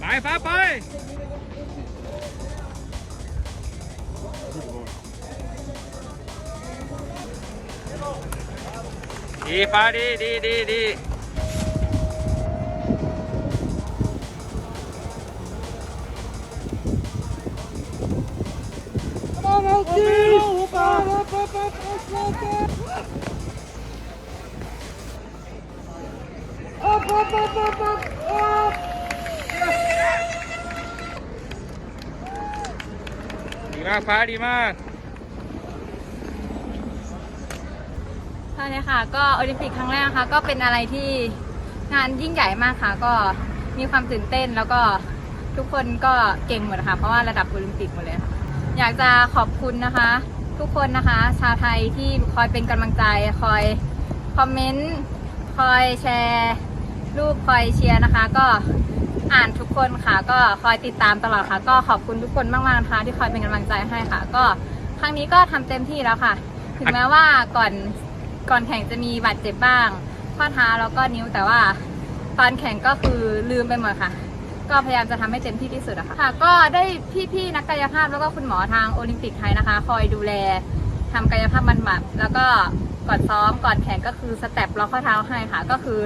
ไปฟ้าไป ดีฟ้าดีดีดีดีดีมากฟ้าดีมาก ใช่ เลยค่ะ ก็โอลิมปิกครั้งแรกนะคะก็เป็นอะไรที่งานยิ่งใหญ่มากค่ะ ก็มีความตื่นเต้นแล้วก็ทุกคนก็เก่งหมดค่ะ เพราะว่าระดับโอลิมปิกหมดเลยค่ะ อยากจะขอบคุณนะคะ ทุกคนนะคะ ชาวไทยที่คอยเป็นกำลังใจ คอยคอมเมนต์ คอยแชร์รูปคอยเชียร์นะคะ ก็อ่านทุกคนค่ะ ก็คอยติดตามตลอดค่ะ ก็ขอบคุณทุกคนมากๆนะคะที่คอยเป็นกำลังใจให้ค่ะ ก็ครั้งนี้ก็ทำเต็มที่แล้วค่ะ ถึงแม้ว่าก่อน ก่อนแข่งจะมีบาดเจ็บบ้างข้อเท้าแล้วก็นิ้วแต่ว่าตอนแข่งก็คือลืมไปหมดค่ะ ก็พยายามจะทำให้เต็มที่ที่สุดอะค่ะค่ะ ก็ได้พี่ๆนักกายภาพแล้วก็คุณหมอทางโอลิมปิกไทยนะคะ คอยดูแลทำกายภาพบำบัดแล้วก็ก่อนซ้อมก่อนแข่งก็คือสเต็ปล็อกข้อเท้าให้ค่ะก็คือ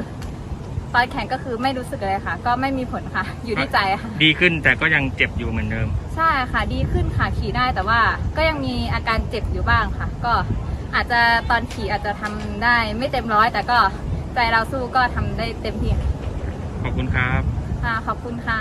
ตอนแข่งก็คือไม่รู้สึกเลยค่ะ ก็ไม่มีผลค่ะ อยู่ที่ใจค่ะดีขึ้นแต่ก็ยังเจ็บอยู่เหมือนเดิม ใช่ค่ะ ดีขึ้นค่ะขี่ได้แต่ว่าก็ยังมีอาการเจ็บอยู่บ้างค่ะ ก็ อาจจะตอนขี่อาจจะทำได้ไม่เต็มร้อย แต่ก็ใจเราสู้ก็ทำได้เต็มที่ค่ะขอบคุณครับ ค่ะขอบคุณค่ะ